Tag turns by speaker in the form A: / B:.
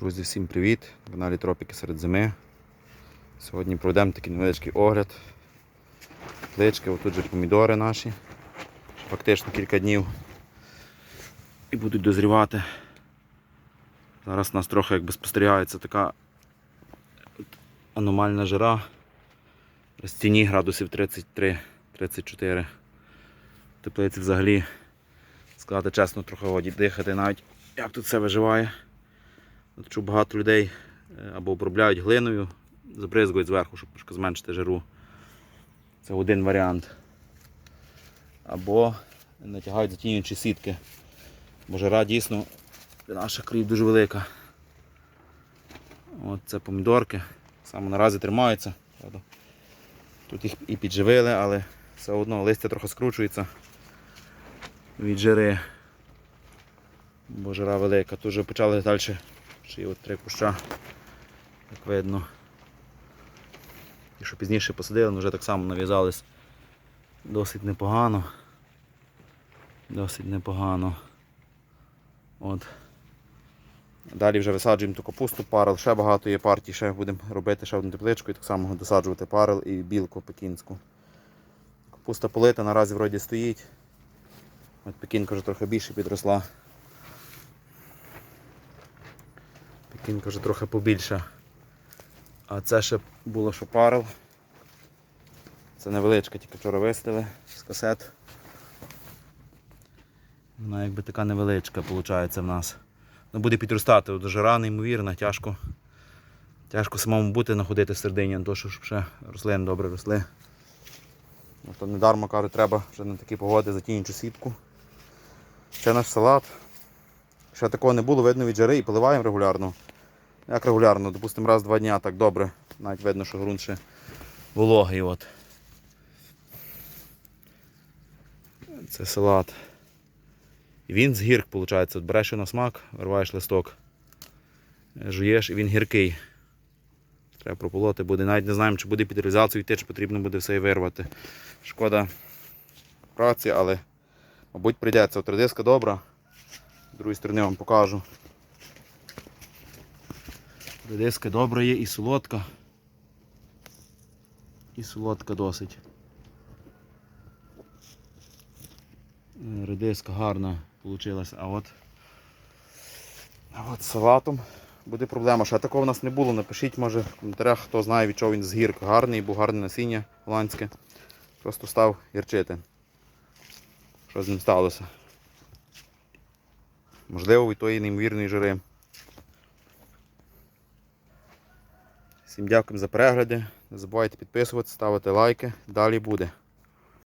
A: Друзі, всім привіт! На каналі Тропіки серед зими. Сьогодні проведемо такий невеличкий огляд. Плички, отут же помідори наші. Фактично кілька днів. І будуть дозрівати. Зараз у нас трохи якби спостерігається така аномальна жара. При стіні градусів 33-34. Теплиці взагалі, сказати чесно, трохи годі дихати навіть як тут все виживає. Що багато людей е, або обробляють глиною, забризгують зверху, щоб трошки зменшити жару. Це один варіант. Або натягають затінюючі сітки. Бо жара дійсно для наших країв дуже велика. От це помідорки. Саме наразі тримаються. Тут їх і підживили, але все одно листя трохи скручується від жири. Бо жара велика. Тут вже почали далі ще от три куща, як видно. І що пізніше посадили, але вже так само нав'язались досить непогано. Досить непогано. От. Далі вже висаджуємо ту капусту, парел, ще багато є партій, ще будемо робити ще одну тепличку і так само досаджувати парел і білку пекінську. Капуста полита наразі вроді стоїть. От пекінка вже трохи більше підросла. Пекінка вже трохи побільша. А це ще було що парел. Це невеличка, тільки вчора виставили з касет. Вона якби така невеличка виходить в нас. Ну, буде підростати, От жара неймовірна, тяжко. Тяжко самому бути находити в середині, то що щоб ще рослини добре росли. Ну, то недармо кажуть, треба вже на такі погоди затінючу сітку. Ще наш салат. Ще такого не було, видно від жари і поливаємо регулярно. Як регулярно, допустимо, раз два дня так добре. Навіть видно, що ґрунт ще вологий. От. Це салат. І він з гірк, виходить. От береш його на смак, вирваєш листок, жуєш і він гіркий. Треба прополоти буде. Навіть не знаємо, чи буде під реалізацію йти, чи потрібно буде все вирвати. Шкода праці, але мабуть прийдеться. От редиска добра. З другої сторони вам покажу. Редиска добра є і солодка. І солодка досить. Е, Редиска гарна вийшла, а от, а от салатом буде проблема. Ще такого в нас не було. Напишіть, може, в коментарях, хто знає, від чого він з гірк гарний, бо гарне насіння голландське. Просто став гірчити. Що з ним сталося? Можливо, від тої неймовірної жири. Всім дякую за перегляди. Не забувайте підписуватися, ставити лайки. Далі буде.